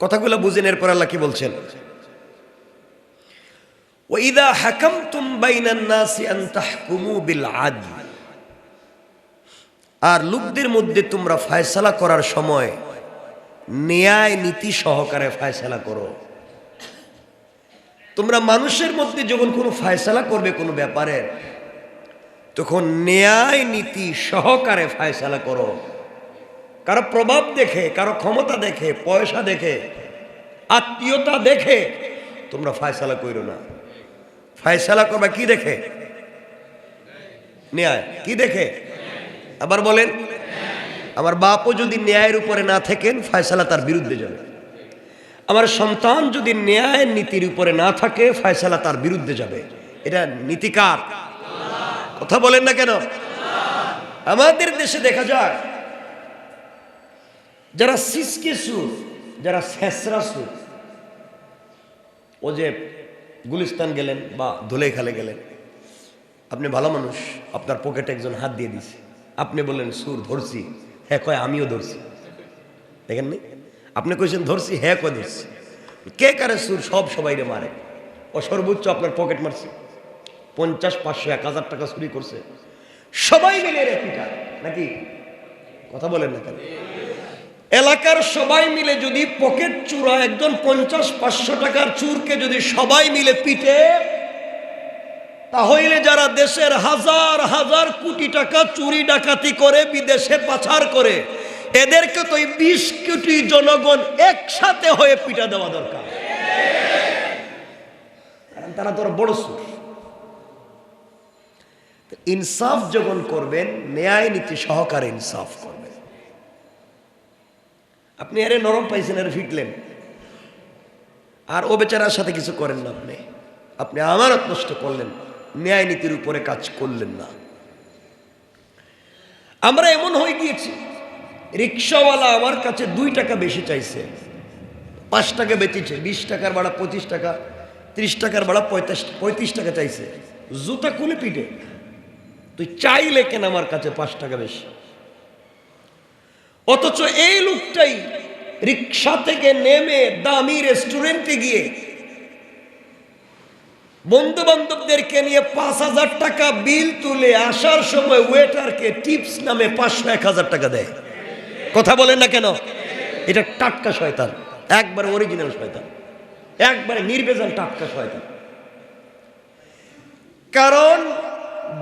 কথাগুলো বুঝেন, এরপর আল্লাহ কি বলছেন? ওইদা হাকাম তুম আর লোকদের মধ্যে তোমরা ফায়সালা করার সময় ন্যায় নীতি সহকারে ফায়সালা করো। তোমরা মানুষের মধ্যে যখন কোনো ফায়সালা করবে কোনো ব্যাপারে, তখন ন্যায় নীতি সহকারে ফায়সালা করো। কারও প্রভাব দেখে, কারও ক্ষমতা দেখে, পয়সা দেখে, আত্মীয়তা দেখে, তোমরা ফায়সালা করো না। ফায়সালা করবা কি দেখে? ন্যায়। কি দেখে? আবার বলেন, আমার বাপও যদি ন্যায়ের উপরে না থাকেন, ফায়সালা তার বিরুদ্ধে যাবে। আমার সন্তান যদি ন্যায় নীতির উপরে না থাকে, ফায়সালা তার বিরুদ্ধে যাবে। এটা নীতিকার। কথা বলেন না কেন? আমাদের দেশে দেখা যায় যারা সিসকে সুর, যারা শেষরা সুর, ও যে গুলিস্তান গেলেন বা ধুলেখালে গেলেন, আপনি ভালো মানুষ, আপনার পকেটে একজন হাত দিয়ে দিছে। আপনি বললেন, সুর ধরছি হ্যাঁ কয় আমিও ধরছি। দেখেন নি? আপনি কইছেন, ধরছি হ্যাঁ কয় ধরছি। কে কারে সুর, সব সবাইরে মারে। ও সর্বোচ্চ আপনার পকেট মারছে। পঞ্চাশ, পাঁচশো, এক হাজার টাকা চুরি করছে। সবাই মিলে রে পিটা। নাকি? কথা বলেন না কেন? এলাকার সবাই মিলে যদি পকেট চুরা একজন পঞ্চাশ পাঁচশো টাকার চুরকে যদি সবাই মিলে পিটে, তাহলে যারা দেশের হাজার হাজার কোটি টাকা চুরি ডাকাতি করে, বিদেশে পাচার করে, এদেরকে তো বিশ কোটি জনগণ একসাথে হয়ে পিটা দেওয়া দরকার। কারণ তারা তোর বড় সুর ইনসাফ যখন করবেন, ন্যায় নীতি সহকারে ইনসাফ করবেন। আপনি আরে নরম পাইছেন, আরে ফিটলেন। আর ও বেচারার সাথে কিছু করেন না আপনি। আপনি আমানত নষ্ট করলেন ন্যায় নীতির উপরে কাজ করলেন না। আমরা এমন হয়ে গিয়েছি, রিক্সাওয়ালা আমার কাছে দুই টাকা বেশি চাইছে। পাঁচ টাকা বেচেছে, বিশ টাকার ভাড়া পঁচিশ টাকা, ত্রিশ টাকার ভাড়া পঁয়তাশ পঁয়ত্রিশ টাকা চাইছে। জুতা কোনে পিঠে তুই চাইলে কেন আমার কাছে পাঁচ টাকা বেশি? অথচ এই লোকটাই রিক্সা থেকে নেমে দামি রেস্টুরেন্টে গিয়ে বন্ধু বান্ধবদেরকে নিয়ে পাঁচ হাজার টাকা বিল তুলে আসার সময় ওয়েটারকে টিপস নামে পাঁচশো, এক হাজার টাকা দেয়। কথা বলেন না কেন? এটা টাটকা শয়তান। একবারে অরিজিনাল শয়তান। একবারে নির্বেজাল টাটকা শয়তান। কারণ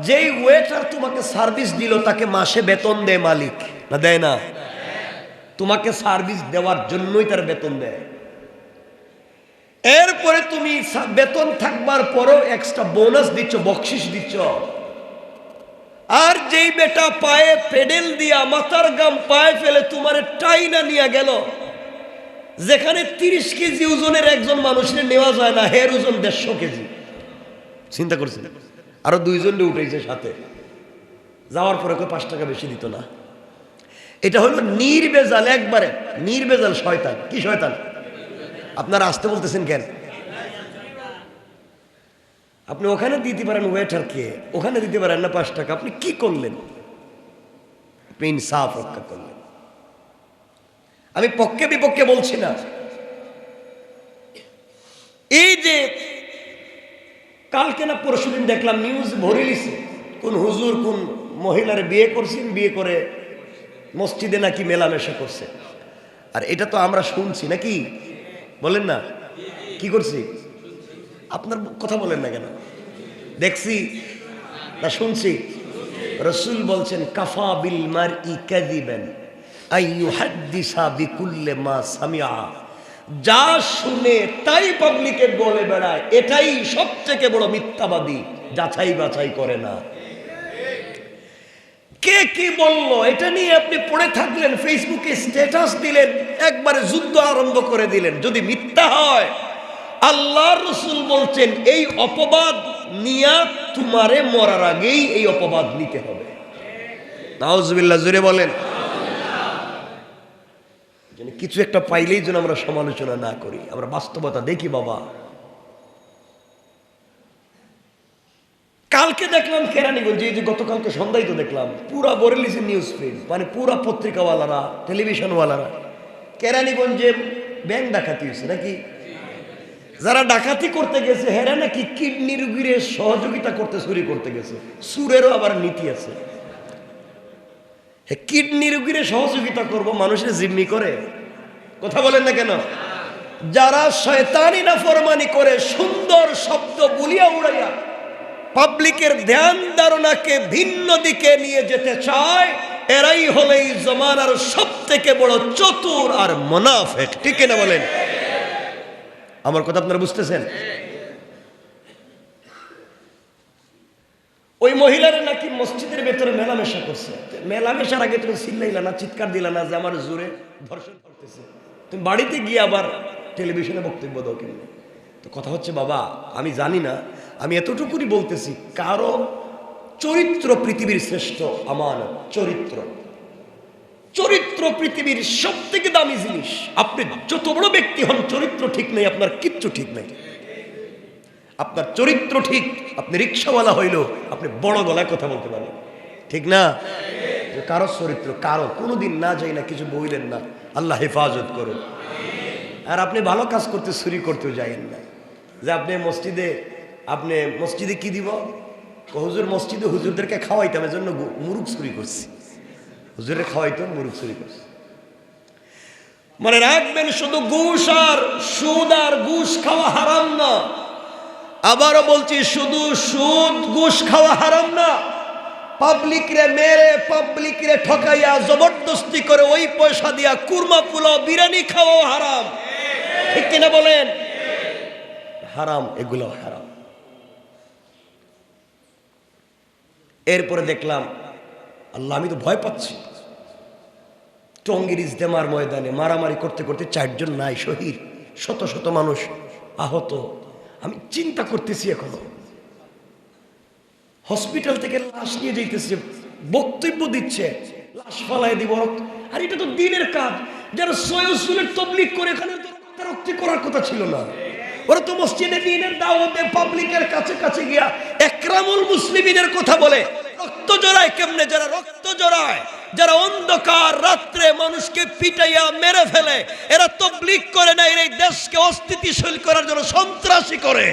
যেই ওয়েটার তোমাকে সার্ভিস দিল, তাকে মাসে বেতন দেয় মালিক। না দেয় না? তোমাকে সার্ভিস দেওয়ার জন্যই তার বেতন দেয়। এরপরে তুমি বেতন থাকবার পরেও এক্সট্রা বোনাস দিচ্ছ, বকশিস দিচ্ছ। আর যেই বেটা পায়ে পেডেল দিয়া মাথার গাম পায়ে ফেলে তোমার টাইনা নিয়ে গেল, যেখানে তিরিশ কেজি ওজনের একজন মানুষের নেওয়া যায় না, হের ওজন দেড়শো কেজি। চিন্তা করছেন? আরও দুইজন উঠেছে সাথে। যাওয়ার পরে কেউ পাঁচ টাকা বেশি দিত না? এটা হলো নির্বেজাল একবারে, নির্বেজাল শয়তান। কি শয়তান? আপনারা আসতে বলতেছেন কেন? আপনি ওখানে দিতে পারেন ওয়েটারকে, ওখানে দিতে পারেন না পাঁচ টাকা। আপনি কি করলেন? আপনি ইনসাফ রক্ষা করলেন। আমি পক্ষে বিপক্ষে বলছি না। এই যে কালকে না পরশুদিন দেখলাম নিউজ ভরে লিছে কোন হুজুর, কোন মহিলার বিয়ে করছেন, বিয়ে করে মসজিদে নাকি মেলামেশা করছে? আর এটা তো আমরা শুনছি, নাকি? বলেন না। কি করছি? আপনার কথা বলেন না কেন? দেখছি, না, শুনছি। রসুল বলছেন, কাফা বিল মার ই সামিয়া যা শুনে তাই পাবলিকে বলে বেড়ায়, এটাই সবথেকে বড় মিথ্যাবাদী যাচাই বাছাই করে না। কে কি বলল? এটা নিয়ে আপনি পড়ে থাকলেন, ফেসবুকে স্ট্যাটাস দিলেন, একবারে যুদ্ধ আরম্ভ করে দিলেন। যদি মিথ্যা হয় আল্লাহ রসুল বলছেন, এই অপবাদ নিয়া তোমারে মরার আগেই এই অপবাদ নিতে হবে। নাউজবিল্লাহ জুড়ে বলেন। কিছু একটা পাইলেই যেন আমরা সমালোচনা না করি। আমরা বাস্তবতা দেখি, বাবা। কালকে দেখলাম কেরানীগঞ্জ, এই যে গতকালকে সন্ধ্যায় তো দেখলাম, পুরা বরেলিসের নিউজ ফিড মানে পুরা পত্রিকাওয়ালারা টেলিভিশনওয়ালারা কেরানীগঞ্জে ব্যাংক ডাকাতি হয়েছে নাকি? যারা ডাকাতি করতে গেছে, হেরা নাকি কিডনি রুগীরে সহযোগিতা করতে, চুরি করতে গেছে? সুরেরও আবার নীতি আছে। কিডনি রুগীরে সহযোগিতা করব, মানুষের জিম্মি করে? কথা বলেন না কেন? যারা শয়তানি না ফরমানি করে, সুন্দর শব্দ বুলিয়া উড়াইয়া পাবলিকের ধ্যান ধারণাকে ভিন্ন দিকে নিয়ে যেতে চায়, এরাই হলো এই জমানার সব থেকে বড় চতুর আর মোনাফেক। ঠিক না বলেন? আমার কথা আপনারা বুঝতেছেন? ওই মহিলারা নাকি মসজিদের ভেতরে মেলামেশা করছে। মেলামেশার আগে তুমি চিল্লাইলা না, চিৎকার দিলা না যে আমার জোরে ধর্ষণ করতেছে। তুমি বাড়িতে গিয়ে আবার টেলিভিশনে বক্তব্য দাও কেন তো কথা হচ্ছে, বাবা, আমি জানি না আমি এতটুকুনি বলতেছি কারও চরিত্র পৃথিবীর শ্রেষ্ঠ আমার চরিত্র। চরিত্র পৃথিবীর সব থেকে দামি জিনিস, আপনি যত বড় ব্যক্তি হন, চরিত্র ঠিক নেই, আপনার কিচ্ছু ঠিক নেই। আপনার চরিত্র ঠিক, আপনি রিক্সাওয়ালা হইলেও আপনি বড় গলায় কথা বলতে পারেন। ঠিক না? কারও চরিত্র, কারও, কোনোদিন না যাই না কিছু বইলেন না, আল্লাহ হেফাজত করুন। আর আপনি ভালো কাজ করতে, চুরি করতেও যাইেন না। যে আপনি মসজিদে আপনি মসজিদে কি দিব? হুজুর, মসজিদে হুজুরদেরকে খাওয়াইতাম এর জন্য মুরুখ চুরি করছি। হুজুরে খাওয়াইতো, মুরুখ চুরি করছি। মানে রাখবেন, শুধু ঘুষ আর সুদ আর ঘুষ খাওয়া হারাম না। আবারও বলছি, শুধু সুদ, ঘুষ খাওয়া হারাম না। পাবলিক রে মেরে পাবলিক রে ঠকাইয়া, জবরদস্তি করে ওই পয়সা দিয়া কুরমা, পোলাও, বিরিয়ানি খাওয়াও হারাম। ঠিক কিনা বলেন? হারাম এগুলো হারাম। এরপরে দেখলাম, আল্লাহ, আমি তো ভয় পাচ্ছি। টঙ্গির ইজতেমার ময়দানে মারামারি করতে করতে চারজন নাই, শহীদ, শত শত মানুষ আহত। আমি চিন্তা করতেছি এখনও। হসপিটাল থেকে লাশ নিয়ে যাইতেছে, বক্তব্য দিচ্ছে, লাশ ফালাই দিব রক্ত। আর এটা তো দিনের কাজ, যারা সয়সুলের তবলিক করে এখানে তো রক্তারক্তি করার কথা ছিল না। ওরা তো মসজিদে দিনের দাওয়াতে পাবলিকের কাছে কাছে গিয়া একরামুল মুসলিমিনের কথা বলে। রক্ত জড়ায় কেমনে? যারা রক্ত জড়ায়, যারা অন্ধকার রাত্রে মানুষকে পিটাইয়া মেরে ফেলে, এরা তবলিক করে না, এরা দেশকে অস্থিতিশীল করার জন্য সন্ত্রাসী করে।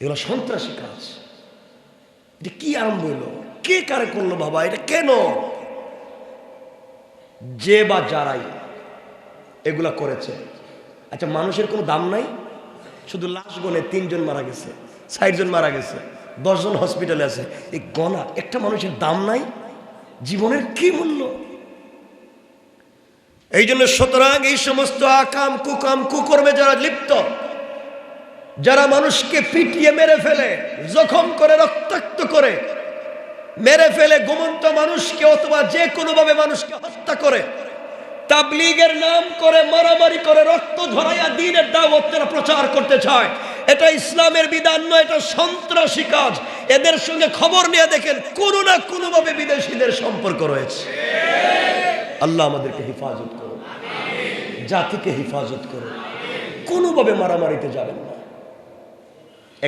এগুলো সন্ত্রাসী কাজ। এটা কি আরম্ভ হইল কে কারে করল বাবা? এটা কেন? যে বা যারাই এগুলা করেছে আচ্ছা মানুষের কোনো দাম নাই? শুধু লাশ গনে তিনজন মারা গেছে ষাটজন মারা গেছে, দশজন হসপিটালে আছে। এই গনা, একটা মানুষের দাম নাই? জীবনের কি মূল্য? এই জন্য সুতরাং এই সমস্ত আকাম, কুকাম, কুকর্মে যারা লিপ্ত, যারা মানুষকে পিটিয়ে মেরে ফেলে, জখম করে, রক্তাক্ত করে, মেরে ফেলে, ঘুমন্ত মানুষকে অথবা যে কোনোভাবে মানুষকে হত্যা করে তাবলিগের নাম করে মারামারি করে রক্ত ঝরাইয়া দিনের দাওয়াত তারা প্রচার করতে চায়, এটা ইসলামের বিধান নয়, এটা সন্ত্রাসী কাজ। এদের সঙ্গে খবর নিয়ে দেখেন, কোনো না কোনোভাবে বিদেশিদের সম্পর্ক রয়েছে। আল্লাহ আমাদেরকে হেফাজত করুন। জাতিকে হেফাজত করুন। কোনোভাবে মারামারিতে যাবেন না।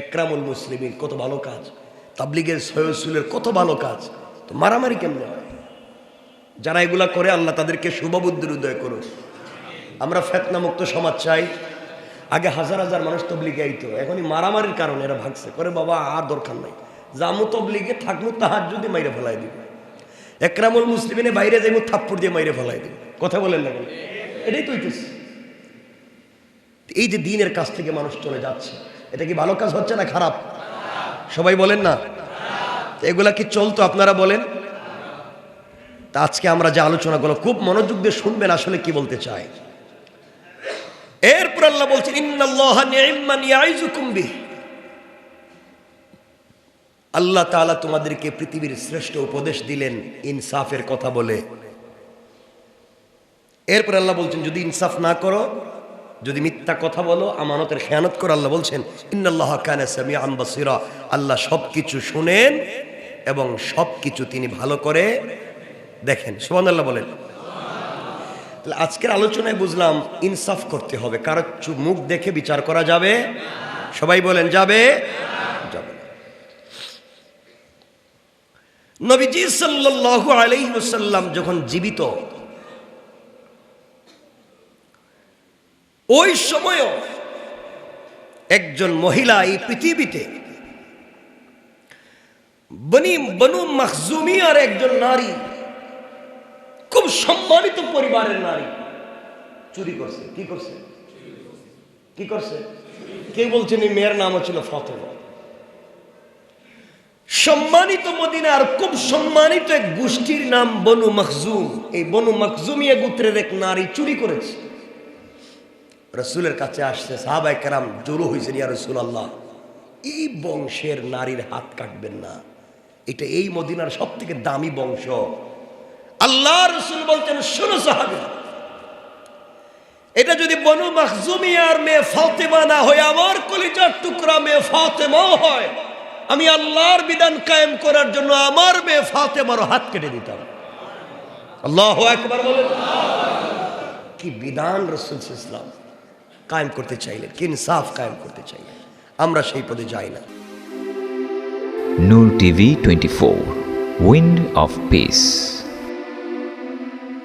একরামুল মুসলিমের কত ভালো কাজ। তাবলিগের সয়সুলের কত ভালো কাজ। তো মারামারি কেমনে হয়? যারা এগুলা করে, আল্লাহ তাদেরকে শুভবুদ্ধির উদয় করুন আমরা ফেতনামুক্ত সমাজ চাই। আগে হাজার হাজার মানুষ তবলিগে আইতো। এখনই মারামারির কারণে এরা ভাগছে। করে বাবা, আর দরকার নাই। জামু তবলিগে, থাকমু তাহার যদি মাইরে ফেলাই দিব। একরামুল মুসলিমিনে বাইরে যাইমু থাপ্পুর দিয়ে মাইরে ফেলাই দিব। কথা বলেন না? এটাই তো হইতেছে। এই যে দিনের কাছ থেকে মানুষ চলে যাচ্ছে, এটা কি ভালো কাজ হচ্ছে না খারাপ? সবাই বলেন না? এগুলা কি চলতো আপনারা বলেন? তা আজকে আমরা যে আলোচনাগুলো খুব মনোযোগ দিয়ে শুনবেন, আসলে কি বলতে চাই? এরপর আল্লাহ বলছেন আল্লাহ তাআলা তোমাদেরকে পৃথিবীর শ্রেষ্ঠ উপদেশ দিলেন, ইনসাফের কথা বলে। এরপর আল্লাহ বলছেন, যদি ইনসাফ না করো, যদি মিথ্যা কথা বলো, আমানতের খেয়ানত করো, আল্লাহ বলছেন আল্লাহ সবকিছু শুনেন এবং সবকিছু তিনি ভালো করে দেখেন, সুবহানাল্লাহ বলেন। তাহলে আজকের আলোচনায় বুঝলাম ইনসাফ করতে হবে, কারও মুখ দেখে বিচার করা যাবে সবাই বলেন, যাবে যাবে নবীজি সাল্লাল্লাহু আলাইহি যখন জীবিত, ওই সময়ও একজন মহিলা এই পৃথিবীতে বনি বনু মখজুমি আর একজন নারী খুব সম্মানিত পরিবারের নারী। চুরি করছে। কি করছে? কি করছে? কেউ বলছেন এই মেয়ের নামও ছিল ফতেমা। সম্মানিত মদিনার খুব সম্মানিত এক গোষ্ঠীর নাম বনু মখজুম। এই বনু মখজুমিয়া গোত্রের এক নারী চুরি করেছে। রসুলের কাছে আসছে সাহাবাই কারাম জোরো হয়েছে ইয়া রসুল আল্লাহ এই বংশের নারীর হাত কাটবেন না। এটা এই মদিনার সব থেকে দামি বংশ। আল্লাহ রসুল বলছেন শোনো সাহাবি, এটা যদি বনু মখজুমিয়ার মেয়ে ফাতেমা না হয়, আমার কলিজার টুকরা মেয়ে ফাতেমাও হয়, আমি আল্লাহর বিধান কায়েম করার জন্য আমার মেয়ে ফাতেমার হাত কেটে দিতাম। আল্লাহ একবার বলেন। কি বিধান রসুল ইসলাম কায়েম করতে চাইলেন, কি ইনসাফ কায়েম করতে চাইলেন? আমরা সেই পদে যাই না। Noor TV 24 Wind of Peace